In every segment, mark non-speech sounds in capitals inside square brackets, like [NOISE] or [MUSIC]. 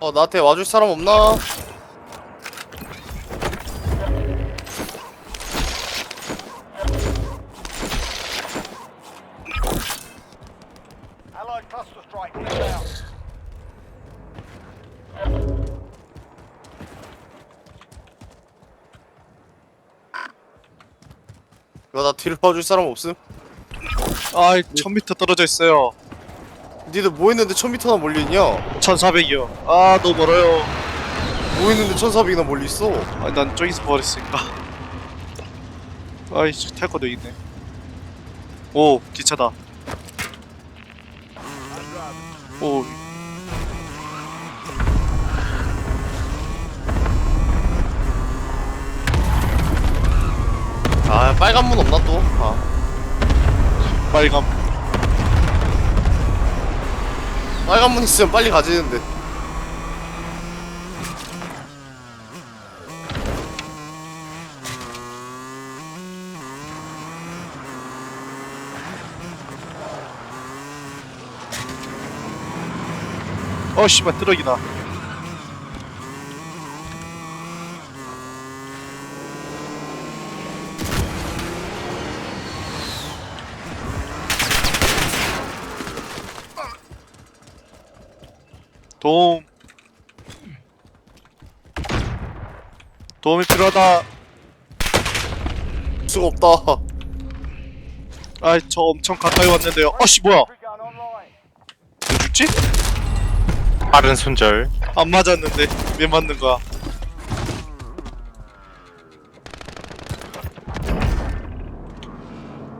어 나한테 와줄 사람 없나? Allied cluster strike inbound. 이거 나 뒤를 봐줄 사람 없음? 아이 1000m 떨어져 있어요 니들 뭐 했는데 1000m나 멀리 있냐? 1400이요. 아 너무 멀어요. 뭐 했는데 1400이나 멀리 있어? 아, 난 저기서 버렸으니까. 아이 탈 거도 있네. 오 기차다. 오. 아 빨간 문 없나 또? 아. 빨간 빨간 문 있으면 빨리 가지는데. 어 씨발 뜨럭이다 도움. 도움이 필요하다. 수가 없다. 아이 저 엄청 가까이 왔는데요. 어씨 뭐야. 왜 죽지? 빠른 손절. 안 맞았는데. 왜 맞는 거야?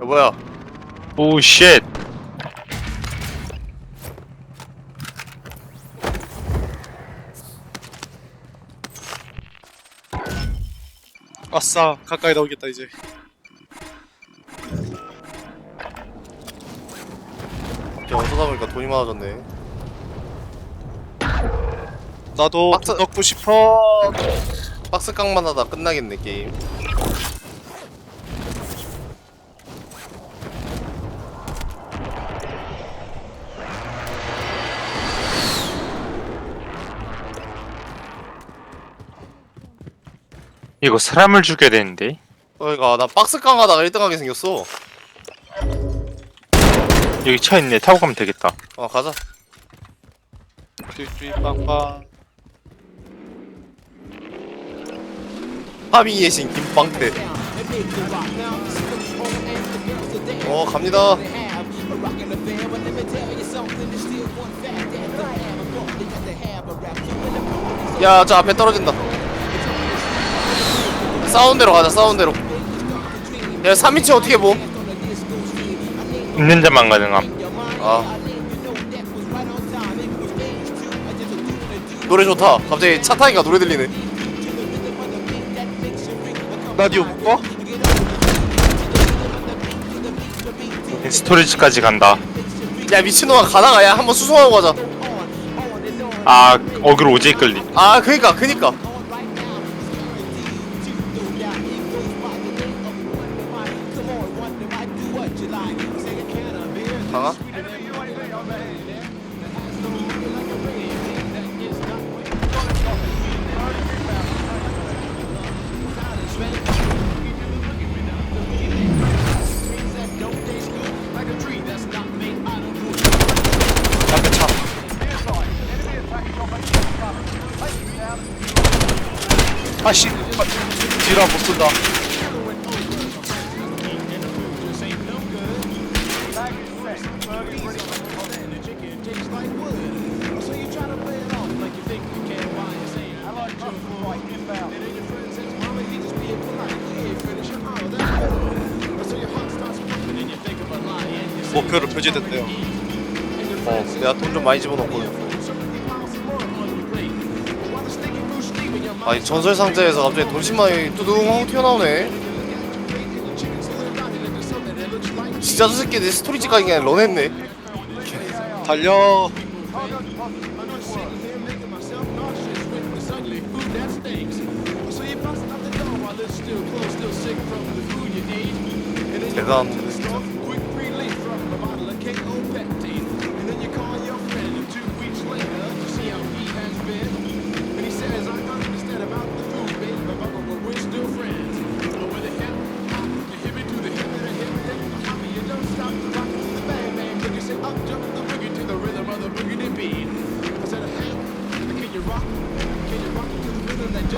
야 뭐야. 오쉣 아싸 가까이 나오겠다 이제. 야 어쩌다 보니까 돈이 많아졌네. 나도 박스- 돈 넣고 싶어 박스 깡만 하다 끝나겠네 게임 이거 사람을 죽여야 되는데. 그러니까 나 박스 깡 하다가 1등 하게 생겼어. 여기 차 있네. 타고 가면 되겠다. 어 가자. 뚜뚜 빵빵. 파밍의 신 김빵태 어 갑니다. 야 저 앞에 떨어진다 싸운 대로 가자 싸운 대로. 야 3인칭 어떻게 보? 있는 데만 가능함. 아. 노래 좋다. 갑자기 차 타니까 노래 들리네. 라디오 못 봐? 스토리지까지 간다. 야 미친놈아 가다가. 야 한번 수송하고 가자. 아 어그로 오지게 끌리. 아 그니까 그니까 강아? 앞에 차 아씨 아, 뒤라 못 쏜다 목표로 표시됐대요. 어 내가 돈 좀 많이 집어넣거든 아니 전설 상자에서 갑자기 돈 10만 원이 뚜둥 튀어나오네. 진짜 저 새끼 내 스토리지 가기 그냥 런했네. 달려. 대단한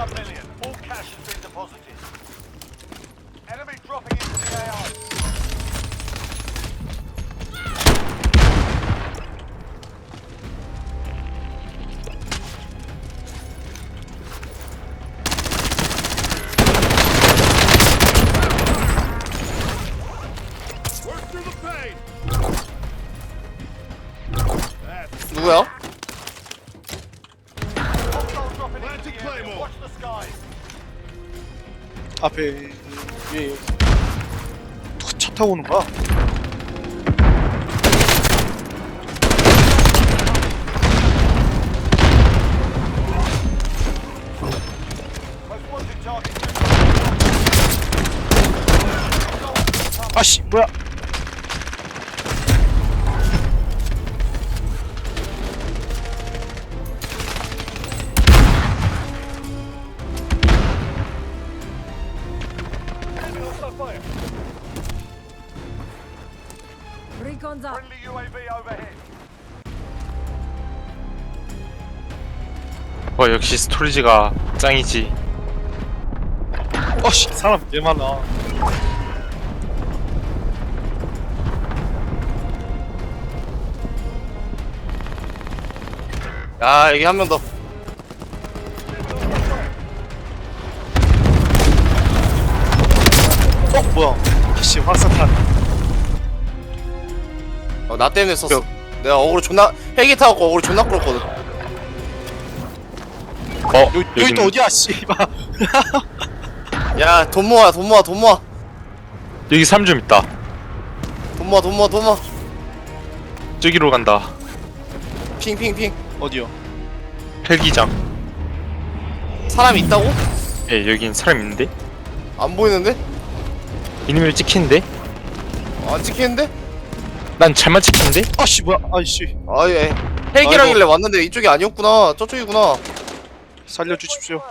One million. All cash has been deposited. Enemy dropping into the AO. 누 앞에 위에 차 타고 오는 거야? 아씨 뭐야? Up. Friendly UAV overhead. 어 역시 스토리지가 짱이지 어씨 사람 개 많아. 야 여기 한 명 더. 어 뭐야? 아씨 화산탄. 어, 나 때문에 썼어. 내가 어그로 존나 헬기 타고 어그로 존나 끌었거든. 어 여, 여기 여긴 또 어디야 씨발. [LAUGHS] 야 돈 모아 돈 모아 돈 모아 여기 3점 있다 돈 모아 돈 모아 돈 모아. 저기로 간다 핑핑핑. 어디요? 헬기장 사람이 있다고? 예 여긴 사람 있는데 안 보이는데? 이님을 찍히는데 안 찍히는데? 난 잘만 찍히는데 아씨 뭐야? 아이씨 아 예. 헬기라길래 왔는데 이쪽이 아니었구나. 저쪽이구나. 살려주십시오.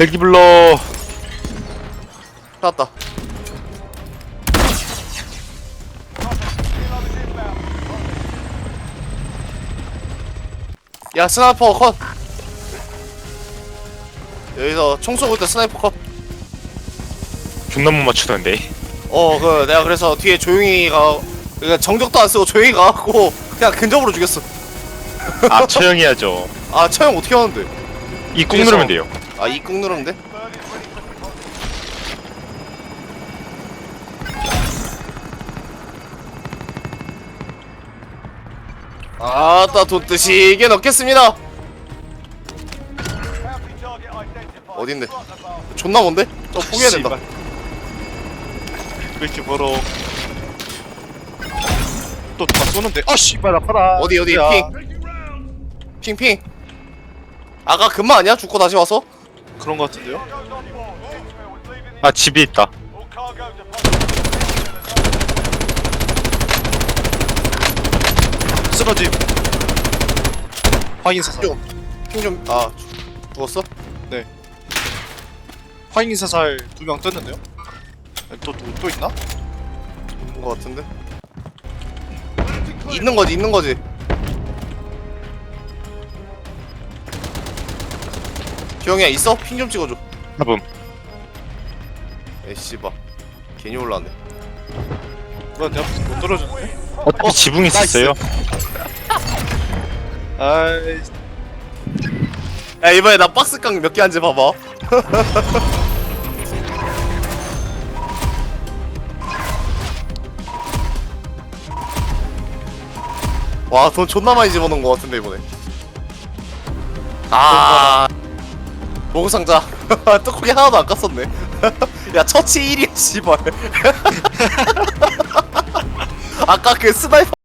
헬기 불러 찾았다. 야 스나이퍼 컷. 여기서 총 쏘고 있다 스나이퍼 컷. 존나 못 맞추던데 어, 그 내가 그래서 뒤에 조용히 가, 그러니까 정적도 안 쓰고 조용히 가갖고 그냥 근접으로 죽였어. 아 처형해야죠 아, 처형 어떻게 하는데? 이꾹 뒤에서. 누르면 돼요 아, 이 꾹 누르면 돼? 아따 돈 뜨시게 넣겠습니다. 어딘데? 존나 먼데? 저 포기해야 된다. 왜 이렇게 멀어? 또 누가 쏘는데? 아 씨발 아파라. 어디, 어디, 야, 핑. 핑핑. 아까 금마 아니야? 죽고 다시 와서? 그런 거 같은데요? 아 집에 있다 쓰러짐. 확인 사살. 좀. 핑 좀, 아, 죽- 죽었어? 확인 사살 두 명 떴는데요? 또 또 또 있나? 있는 거 같은데? 있는 거지, 있는 거지. 기영이야, 있어? 핑 좀 찍어줘. 잡음 에이씨, 봐. 괜히 올라왔네. 뭐야 내 앞에서 못 떨어졌네. 어차피 지붕 있었어요 아이. 야 이번에 나 박스 깡 몇 개 한지 봐봐. [LAUGHS] 와 돈 존나 많이 집어넣은 것 같은데 이번에. 아. 보급 상자. [LAUGHS] 떡국이 하나도 안 깠었네. [LAUGHS] 야 처치 1이야 씨발. 아까 그 스나이퍼.